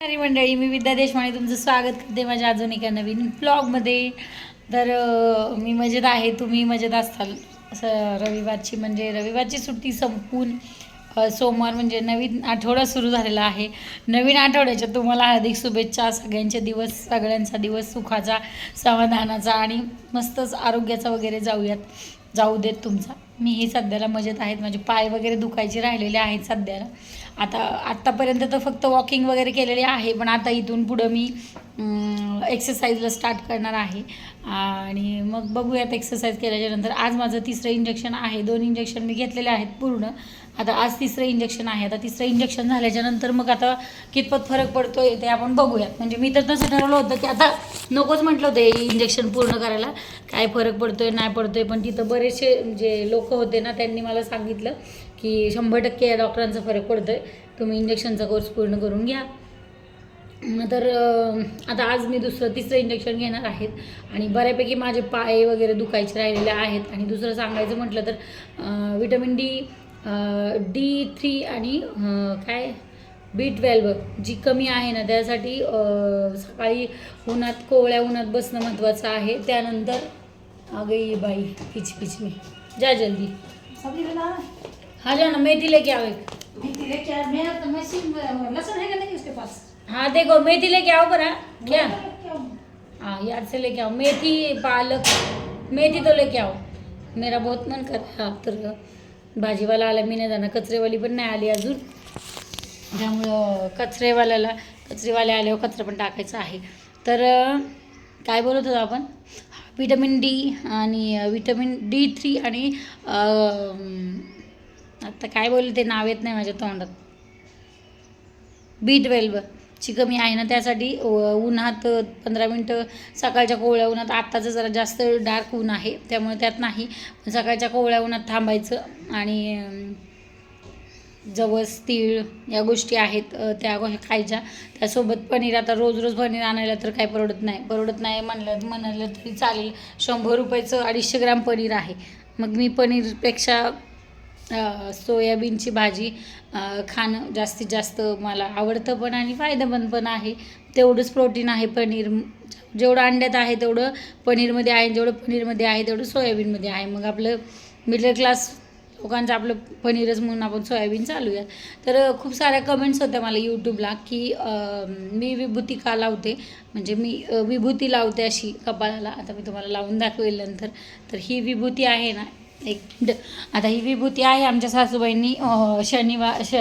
नमस्कार मंडळी मी विद्या देशमाने तुमचं स्वागत करते माझ्या अजून एका नवीन ब्लॉगमध्ये तर मी मजेत आहे. तुम्ही मजेत असताल असं रविवारची म्हणजे रविवारची सुट्टी संपून सोमवार म्हणजे नवीन आठवडा सुरू झालेला आहे. नवीन आठवड्याच्या तुम्हाला हार्दिक शुभेच्छा. सगळ्यांचे दिवस सगळ्यांचा दिवस सुखाचा समाधानाचा आणि मस्तच आरोग्याचा वगैरे जाऊयात. जाऊ देत तुमचा. मीही सध्याला मजेत आहेत. माझे पाय वगैरे दुखायचे राहिलेले आहेत सध्याला. आता आत्तापर्यंत तर फक्त वॉकिंग वगैरे केलेली आहे पण आता इथून पुढं मी एक्सरसाइजला स्टार्ट करणार आहे. आणि मग बघूयात एक्सरसाइज केल्याच्यानंतर आज माझं तिसरं इंजेक्शन आहे. दोन इंजेक्शन मी घेतलेले आहेत पूर्ण. आता आज तिसरं इंजेक्शन आहे. आता तिसरं इंजेक्शन झाल्याच्यानंतर मग आता कितपत फरक पडतो आहे ते आपण बघूयात. म्हणजे मी तर तसं ठरवलं होतं की आता नकोच म्हटलं होतं हे इंजेक्शन पूर्ण करायला. काय फरक पडतो आहे नाही पडतो आहे पण तिथं बरेचसे जे लोक होते ना त्यांनी मला सांगितलं की शंभर टक्के या डॉक्टरांचा फरक पडतो आहे तुम्ही इंजेक्शनचा कोर्स पूर्ण करून घ्या. तर आता आज मी दुसरं तिसरं इंजेक्शन घेणार आहेत. आणि बऱ्यापैकी माझे पाय वगैरे दुखायचे राहिलेले आहेत. आणि दुसरं सांगायचं म्हटलं तर विटॅमिन डी डी थ्री आणि काय? बी ट्वेल्व जी कमी आहे ना त्यासाठी सकाळी उन्हात कोवळ्या उन्हात बसणं महत्त्वाचं आहे. त्यानंतर अगं ये बाई पिच पिच में. जा जल्दी. हाँ जाना मेथी लेके एक मेथी लेके आ मैं तो लहसुन है क्या नहीं उसके पास हाँ देखो मेथी लेके आओ बरा क्या हाँ याद से लेके आओ. मेथी पालक मेथी तो लेके आओ. मेरा बहुत मन कर रहा है तर भाजीवाला आला मी नाही जाणार. कचरेवाली पण नाही आली अजून. त्यामुळं कचरेवाल्याला कचरेवाले आल्यावर कचरा पण टाकायचा आहे. तर काय बोलत होतो आपण? विटॅमिन डी आणि विटॅमिन डी थ्री आणि अं, आता काय बोलले ते नाव येत नाही माझ्या तोंडात. B twelve. ची कमी आहे ना त्यासाठी उन्हात पंधरा मिनटं सकाळच्या कोवळ्या उन्हात आत्ताचं जरा जास्त डार्क ऊन आहे त्यामुळे त्यात नाही. पण सकाळच्या कोवळ्या उन्हात थांबायचं आणि जवस तीळ या गोष्टी आहेत त्या खायच्या. त्यासोबत पनीर आता रोज रोज पनीर आणायला तर काय परवडत नाही. परवडत नाही म्हणलं म्हणालं तरी चालेल. शंभर रुपयाचं अडीचशे ग्राम पनीर आहे. मग मी पनीरपेक्षा सोयाबीनची भाजी खाणं जास्तीत जास्त मला आवडतं पण आणि फायदेमंद पण आहे. तेवढंच प्रोटीन आहे पनीर. जेवढं अंड्यात आहे तेवढं पनीरमध्ये आहे. जेवढं पनीरमध्ये आहे तेवढं सोयाबीनमध्ये आहे. मग आपलं मिडल क्लास लोकांचं आपलं पनीरच म्हणून आपण सोयाबीन चालूया. तर खूप साऱ्या कमेंट्स होत्या मला यूट्यूबला की मी विभूती का लावते? म्हणजे मी विभूती लावते अशी कपाळाला. आता मी तुम्हाला लावून दाखवेल नंतर. तर ही विभूती आहे ना एक ड आता ही विभूती आहे आमच्या सासूबाईंनी शनिवार श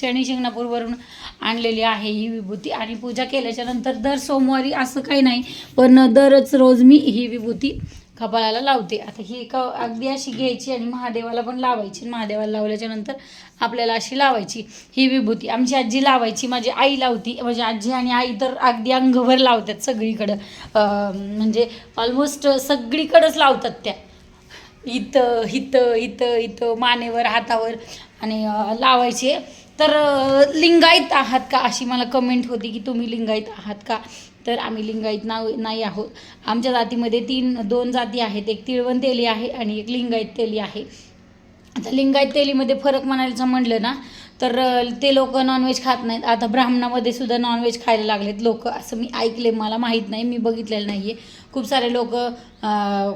शनी शिंगणापूरवरून आणलेली आहे ही विभूती. आणि पूजा केल्याच्यानंतर दर सोमवारी असं काही नाही पण दरच रोज मी ही विभूती कपाळाला लावते. आता ही क अगदी अशी घ्यायची आणि महादेवाला पण लावायची. महादेवाला लावल्याच्या नंतर आपल्याला अशी लावायची ही विभूती. आमची आजी लावायची माझी आई लावती. म्हणजे आजी आणि आई तर अगदी अंगभर लावतात सगळीकडं. म्हणजे ऑलमोस्ट सगळीकडंच लावतात त्या. इथं इथं इथं इथं मानेवर हातावर आणि लावायचे. तर लिंगायत आहात का अशी मला कमेंट होती की तुम्ही लिंगायत आहात का? तर आम्ही लिंगायत नाव नाही आहोत. आमच्या जातीमध्ये तीन दोन जाती आहेत. एक तिळवण तेली आहे आणि एक लिंगायत तेली आहे. आता लिंगायत तेलीमध्ये फरक म्हणायचं म्हणलं ना तर ते लोक नॉनव्हेज खात नाहीत. आता ब्राह्मणामध्ये सुद्धा नॉनव्हेज खायला लागलेत लोक. असं मी ऐकले मला माहीत नाही. मी बघितलेलं नाही आहे खूप सारे लोक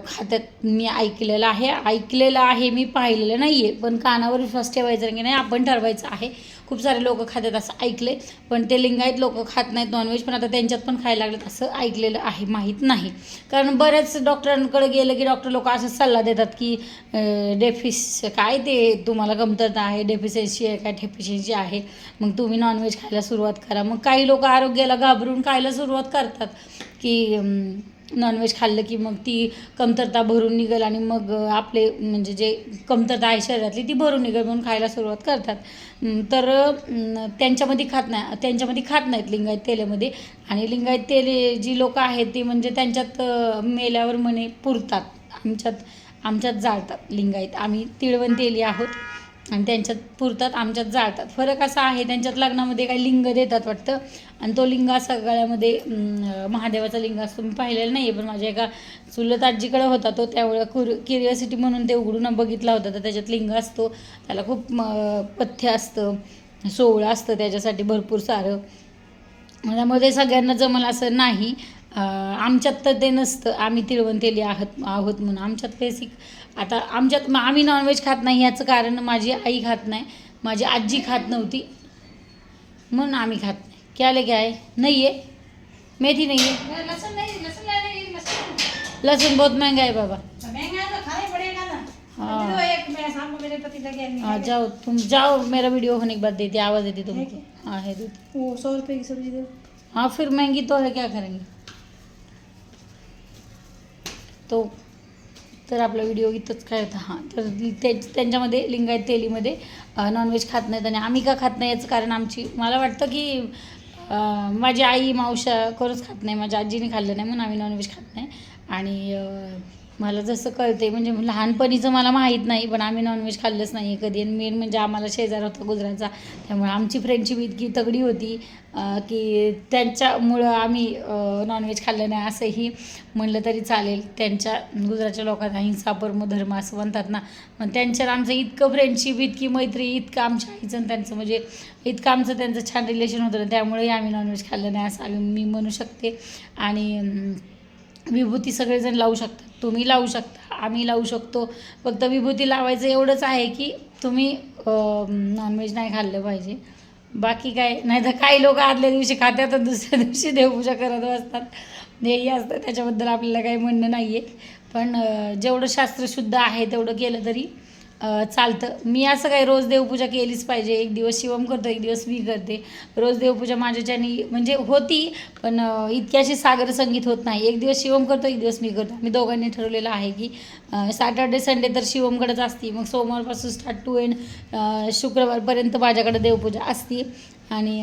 खात्यात मी ऐकलेलं आहे. ऐकलेलं आहे मी पाहिलेलं नाही आहे पण कानावर विश्वास ठेवायचा की नाही आपण ठरवायचं आहे. खूप सारे लोक खातात असं ऐकले पण ते लिंगायत लोक खात नाहीत नॉनव्हेज पण आता त्यांच्यात पण खायला लागलेत असं ऐकलेलं आहे माहीत नाही. कारण बऱ्याच डॉक्टरांकडे गेलं की डॉक्टर लोक असं सल्ला देतात की डेफिस काय ते तुम्हाला कमतरता आहे डेफिशियन्सी आहे काय डेफिशियन्सी आहे. मग तुम्ही नॉनव्हेज खायला सुरुवात करा. मग काही लोक आरोग्याला घाबरून खायला सुरुवात करतात की नॉनव्हेज खाल्लं की मग ती कमतरता भरून निघेल आणि मग आपले म्हणजे जे कमतरता आहे शरीरातली ती भरून निघेल म्हणून खायला सुरुवात करतात. तर त्यांच्यामध्ये खात नाही त्यांच्यामध्ये खात नाहीत लिंगायत तेलामध्ये. आणि लिंगायत तेले जी लोकं आहेत ती म्हणजे त्यांच्यात मेल्यावर म्हणे पुरतात. आमच्यात आमच्यात जाळतात लिंगायत. आम्ही तिळवण तेली आहोत. आणि त्यांच्यात पुरतात आमच्यात जाळतात. फरक असा आहे त्यांच्यात लग्नामध्ये काही लिंग देतात वाटतं. आणि तो लिंग सगळ्यामध्ये महादेवाचा लिंग असतो. मी पाहिलेला नाही आहे पण माझ्या एका चुलत आजीकडे होता तो. त्यावेळेला कुर क्युरिओसिटी म्हणून ते उघडून बघितला होता. तर त्याच्यात लिंग असतो. त्याला खूप म, पथ्य असतं. सोहळं असतं त्याच्यासाठी भरपूर सारं. त्यामुळे ते सगळ्यांना जमलं असं नाही. आमच्यात तर ते नसतं. आम्ही तिळवंतेली आहोत आहोत म्हणून. आमच्यात बेसिक आता आमच्यात मग आम्ही नॉनव्हेज खात नाही याचं कारण माझी आई खात नाही माझी आजी खात नव्हती. म्हणून आम्ही खात नाही. क्या ले काय नाही आहे मेथी नाही आहे नहीं लाने लहसुन बहुत महंगा है बाबा. महंगा है. तो खाना ही. पड़ेगा ना हाँ। अभी तो एक मेरे शाम को मेरे पति लगे हैं हाँ जाओ तुम जाओ मेरा वीडियो होने के बाद देती आवाज़ देती तुमको. क्या? हाँ है देती वो सौ रुपए की सब्जी दो. हाँ फिर महंगी तो है क्या करेंगे? तो तर आपला व्हिडिओ इथंच काय होता? हां तर ते त्यांच्यामध्ये लिंगायत तेलीमध्ये नॉनव्हेज खात नाहीत आणि आम्ही का खात नाही याचं कारण आमची मला वाटतं की माझी आई मावशा खरंच खात नाही माझ्या आजीने खाल्लं नाही म्हणून आम्ही नॉनव्हेज खात नाही. आणि मला जसं कळते म्हणजे लहानपणीचं मला माहीत नाही पण आम्ही नॉनव्हेज खाल्लंच नाही आहे कधी. आणि मेन म्हणजे आम्हाला शेजार होता गुजरातचा त्यामुळे आमची फ्रेंडशिप इतकी तगडी होती की त्यांच्यामुळं आम्ही नॉनव्हेज खाल्लं नाही असंही म्हणलं तरी चालेल. त्यांच्या गुजरातच्या लोकांना हिंसा परम धर्म असं म्हणतात ना. मग त्यांच्यात आमचं इतकं फ्रेंडशिप इतकी मैत्री इतकं आमच्या आईचं आणि त्यांचं म्हणजे इतकं आमचं त्यांचं छान रिलेशन होतं. ना त्यामुळेही आम्ही नॉनव्हेज खाल्लं नाही असं आम्ही मी म्हणू शकते. आणि विभूती सगळेजण लावू शकतात. तुम्ही लावू शकता आम्ही लावू शकतो. फक्त विभूती लावायचं एवढंच आहे की तुम्ही नॉनव्हेज नाही खाल्लं पाहिजे. बाकी काय नाही तर काही लोक आदल्या दिवशी खात्यात दुसऱ्या दिवशी देवपूजा करत असतात हेही असतं त्याच्याबद्दल आपल्याला काही म्हणणं नाही आहे पण जेवढं शास्त्रशुद्ध आहे तेवढं केलं तरी चालतं. मी असं काही रोज देवपूजा केलीच पाहिजे. एक दिवस शिवम करतो एक दिवस मी करते. रोज देवपूजा माझ्याच्यानी म्हणजे होती पण इतक्याशी सागर संगीत होत नाही. एक दिवस शिवम करतो एक दिवस मी करतो. मी दोघांनी ठरवलेलं आहे की सॅटर्डे संडे तर शिवमकडेच असते. मग सोमवारपासून स्टार्ट टू एंड शुक्रवारपर्यंत माझ्याकडे देवपूजा असते. आणि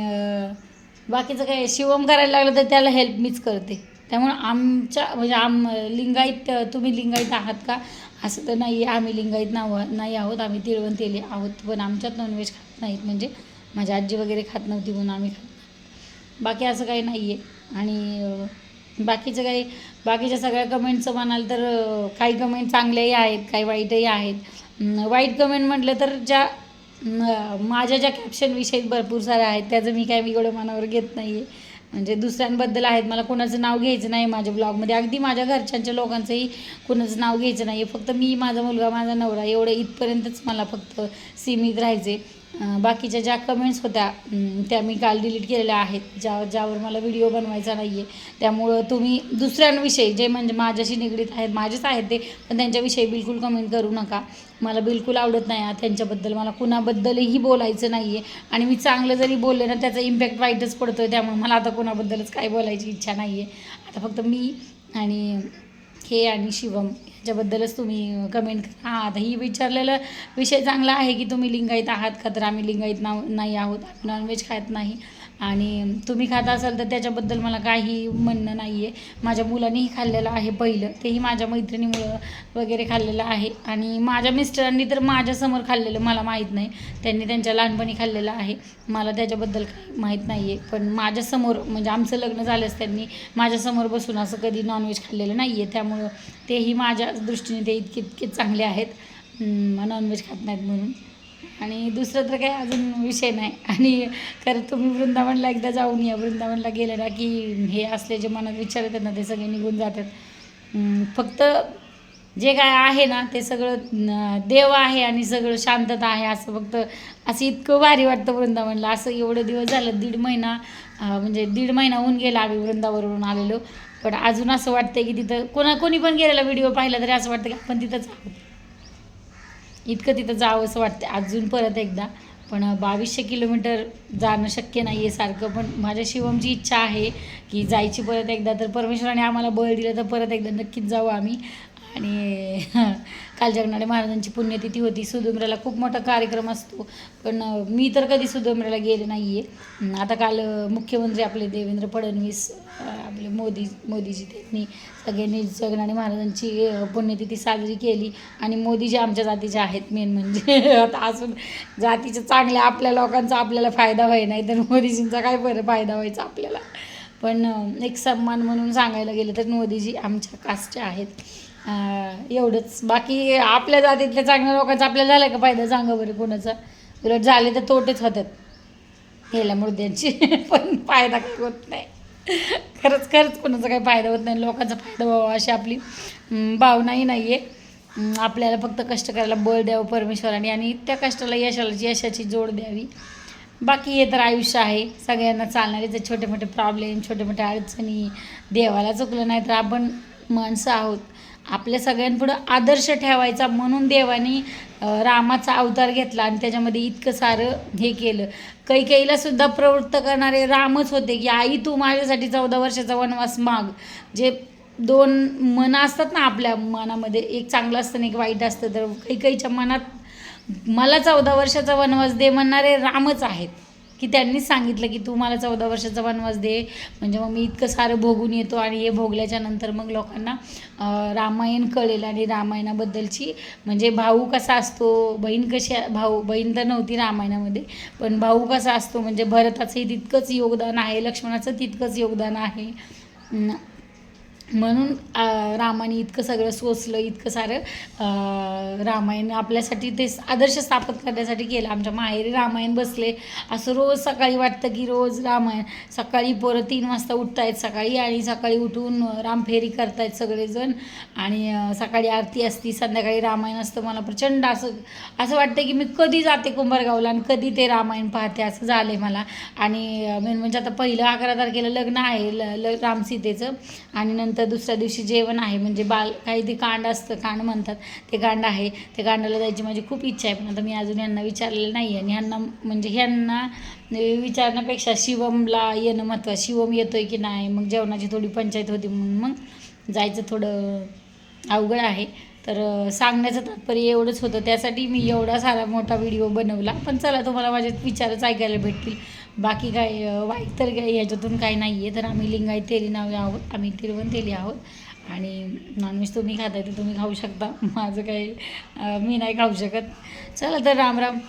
बाकीचं काय शिवम करायला लागलं तर त्याला हेल्प मीच करते. त्यामुळं आमच्या म्हणजे आम लिंगायत तुम्ही लिंगायत आहात का? असं तर नाही आहे आम्ही लिंगायत नाव नाही आहोत आम्ही तिळवंतेली आहोत पण आमच्यात नॉनव्हेज खात नाहीत. म्हणजे माझी आजी वगैरे खात नव्हती म्हणून आम्ही खात बाकी असं काही नाही आहे आणि बाकीचं काही बाकीच्या सगळ्या कमेंटचं म्हणाल तर काही कमेंट चांगल्याही आहेत काही वाईटही आहेत. वाईट कमेंट म्हटलं तर ज्या माझ्या ज्या कॅप्शनविषयी भरपूर साऱ्या आहेत त्याचं मी काय मी एवढं मनावर घेत नाही आहे म्हणजे दुसऱ्यांबद्दल आहेत. मला कोणाचं नाव घ्यायचं नाही माझ्या ब्लॉगमध्ये अगदी माझ्या घरच्यांच्या लोकांचंही कोणाचं नाव घ्यायचं नाही आहे फक्त मी माझा मुलगा माझा नवरा एवढं इथपर्यंतच मला फक्त सीमित राहायचे बाकीच्या ज्या कमेंट्स होत्या त्या मी काल डिलीट केलेल्या आहेत. ज्या ज्यावर मला व्हिडिओ बनवायचा नाही आहे त्यामुळं तुम्ही दुसऱ्यांविषयी जे म्हणजे माझ्याशी निगडीत आहेत माझेच आहेत ते पण त्यांच्याविषयी बिलकुल कमेंट करू नका. मला बिलकुल आवडत नाही त्यांच्याबद्दल. मला कुणाबद्दलही बोलायचं नाही आहे आणि मी चांगलं जरी बोलले ना त्याचा इम्पॅक्ट वाईटच पडतो आहे त्यामुळे मला आता कुणाबद्दलच काही बोलायची इच्छा नाही आहे आता फक्त मी आणि हे आणि शिवम याच्याबद्दलच तुम्ही कमेंट करा. हां आता ही विचारलेला विषय चांगला आहे की तुम्ही लिंगायत आहात का? तर आम्ही लिंगायत नाव नाही आहोत. आम्ही नॉनव्हेज खात नाही. आणि तुम्ही खात असाल तर त्याच्याबद्दल मला काही म्हणणं नाही आहे माझ्या मुलांनीही खाल्लेलं आहे पहिलं. तेही माझ्या मैत्रिणीमुळं वगैरे खाल्लेलं आहे. आणि माझ्या मिस्टरांनी तर माझ्यासमोर खाल्लेलं मला माहीत नाही. त्यांनी त्यांच्या लहानपणी खाल्लेलं आहे. मला त्याच्याबद्दल काही माहीत नाही आहे पण माझ्यासमोर म्हणजे आमचं लग्न झाल्यास त्यांनी माझ्यासमोर बसून असं कधी नॉनव्हेज खाल्लेलं नाही आहे त्यामुळं तेही माझ्या दृष्टीने ते इतके इतके चांगले आहेत. नॉनव्हेज खात नाहीत म्हणून. आणि दुसरं तर काही अजून विषय नाही. आणि खरं तुम्ही वृंदावनला एकदा जाऊन या. वृंदावनला गेलं ना की हे असले जे मनात विचार येतात ना ते सगळे निघून जातात. फक्त जे काय आहे ना ते सगळं देव आहे आणि सगळं शांतता आहे असं फक्त असं इतकं भारी वाटतं वृंदावनला. असं एवढं दिवस झालं दीड महिना म्हणजे दीड महिना होऊन गेला आम्ही वृंदावरून आलेलो. पण अजून असं वाटतं की तिथं कोणा कोणी पण गेलेला व्हिडिओ पाहिला तरी असं वाटतं की आपण तिथंच आहोत. इतकं तिथं जावं असं वाटतं अजून परत एकदा. पण बावीसशे किलोमीटर जाणं शक्य नाही आहे सारखं. पण माझ्या शिवमची इच्छा आहे की जायची परत एकदा. तर परमेश्वराने आम्हाला बळ दिलं तर परत एकदा नक्कीच जाऊ आम्ही. आणि काल जगनाडे महाराजांची पुण्यतिथी होती. सुदुम्र्याला खूप मोठा कार्यक्रम असतो. पण मी तर कधी सुदुम्र्याला गेले नाही आहे आता काल मुख्यमंत्री आपले देवेंद्र फडणवीस आपले मोदी मोदीजी त्यांनी सगळ्यांनी जगनाडे महाराजांची पुण्यतिथी साजरी केली. आणि मोदीजी आमच्या जातीचे आहेत मेन म्हणजे आता असून जातीचे चांगल्या आपल्या लोकांचा आपल्याला फायदा व्हाय नाही तर मोदीजींचा काय बरं फायदा व्हायचा आपल्याला? पण एक सन्मान म्हणून सांगायला गेलं तर मोदीजी आमच्या कास्टचे आहेत. एवढंच. बाकी आपल्या जातीतल्या चांगल्या लोकांचा आपल्याला झाला का फायदा? सांगा बरं कोणाचा. उलट झाले तर तोटेच होतात. गेल्या मुर्द्यांची. पण फायदा काही होत नाही. खरंच खरंच कोणाचा काही फायदा होत नाही. लोकांचा फायदा व्हावा अशी आपली भावनाही नाही आहे आपल्याला फक्त कष्ट करायला बळ द्यावं परमेश्वराने आणि त्या कष्टाला यशाला यशाची जोड द्यावी. बाकी हे तर आयुष्य आहे. सगळ्यांना चालणारे जे छोटे मोठे प्रॉब्लेम छोटे मोठे अडचणी देवाला चुकलं नाही तर आपण माणसं आहोत. आपल्या सगळ्यांपुढं आदर्श ठेवायचा म्हणून देवाने रामाचा अवतार घेतला आणि त्याच्यामध्ये इतकं सारं हे केलं. कैकेईला सुद्धा प्रवृत्त करणारे रामच होते की आई तू माझ्यासाठी चौदा वर्षाचा वनवास माग. जे दोन मनं असतात ना आपल्या मनामध्ये एक चांगलं असतं आणि एक वाईट असतं. तर कैकेईच्या मनात मला चौदा वर्षाचा वनवास दे म्हणणारे रामच आहेत. की त्यांनीच सांगितलं की तू मला चौदा वर्षाचा वनवास दे. म्हणजे मग मी इतकं सारं भोगून येतो आणि हे भोगल्याच्या नंतर मग लोकांना रामायण कळेल आणि रामायणाबद्दलची म्हणजे भाऊ कसा असतो? बहीण कशी भाऊ बहीण तर नव्हती रामायणामध्ये पण भाऊ कसा असतो? म्हणजे भरताचंही तितकंच योगदान आहे लक्ष्मणाचं तितकंच योगदान आहे. म्हणून रामाने इतकं सगळं सोसलं इतकं सारं रामायण आपल्यासाठी ते आदर्श स्थापित करण्यासाठी केलं. आमच्या माहेरी रामायण बसले. असं रोज सकाळी वाटतं की रोज रामायण. सकाळी पोरं तीन वाजता उठतायत सकाळी आणि सकाळी उठून रामफेरी करतायत सगळेजण. आणि सकाळी आरती असती संध्याकाळी रामायण असतं. मला प्रचंड असं असं वाटतं की मी कधी जाते कुंभारगावला आणि कधी ते रामायण पाहते असं झालं आहे मला. आणि मेन म्हणजे आता पहिलं अकरा तारखेला लग्न आहे ल ल रामसीतेचं आणि नंतर दुसऱ्या दिवशी जेवण आहे. म्हणजे बाल काही ते कांड असतं कांड म्हणतात. ते कांड आहे. ते कांडाला जायची माझी खूप इच्छा आहे. पण आता मी अजून यांना विचारलेलं नाही आहे. आणि ह्यांना म्हणजे ह्यांना विचारण्यापेक्षा शिवमला येणं महत्त्वाचं. शिवम येतोय की नाही? मग जेवणाची थोडी पंचायत होती म्हणून मग जायचं थोडं अवघड आहे. तर सांगण्याचं तात्पर्य एवढंच होतं. त्यासाठी मी एवढा सारा मोठा व्हिडिओ बनवला. पण चला तुम्हाला माझे विचारच ऐकायला भेटतील. बाकी काय वाईट तर काही ह्याच्यातून काही नाही आहे तर आम्ही लिंगायत तेली नावे आहोत. आम्ही तिरवंतेली आहोत. आणि नॉनव्हेज तुम्ही खाताय तर तुम्ही खाऊ शकता. माझं काही मी नाही खाऊ शकत. चला तर राम राम.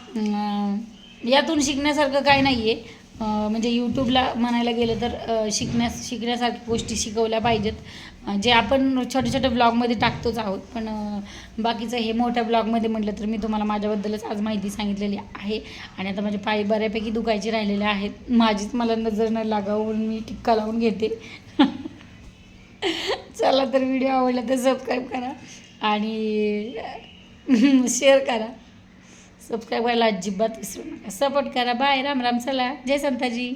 यातून शिकण्यासारखं काय नाही आहे म्हणजे यूट्यूबला म्हणायला गेलं तर शिकण्यास शिकण्यासारख्या गोष्टी शिकवल्या पाहिजेत. जे आपण छोट्या छोट्या ब्लॉगमध्ये टाकतोच आहोत. पण बाकीचं हे मोठ्या ब्लॉगमध्ये म्हटलं तर मी तुम्हाला माझ्याबद्दलच आज माहिती सांगितलेली आहे. आणि आता माझे पाय बऱ्यापैकी दुखायचे राहिलेले आहेत. माझीच मला नजर न लागावून मी टिक्का लावून घेते. चला तर व्हिडिओ आवडला तर सबस्क्राईब करा आणि शेअर करा. सबस्क्राईब करायला अजिबात विसरू नका. सपोर्ट करा. बाय. राम राम. चला. जय संताजी.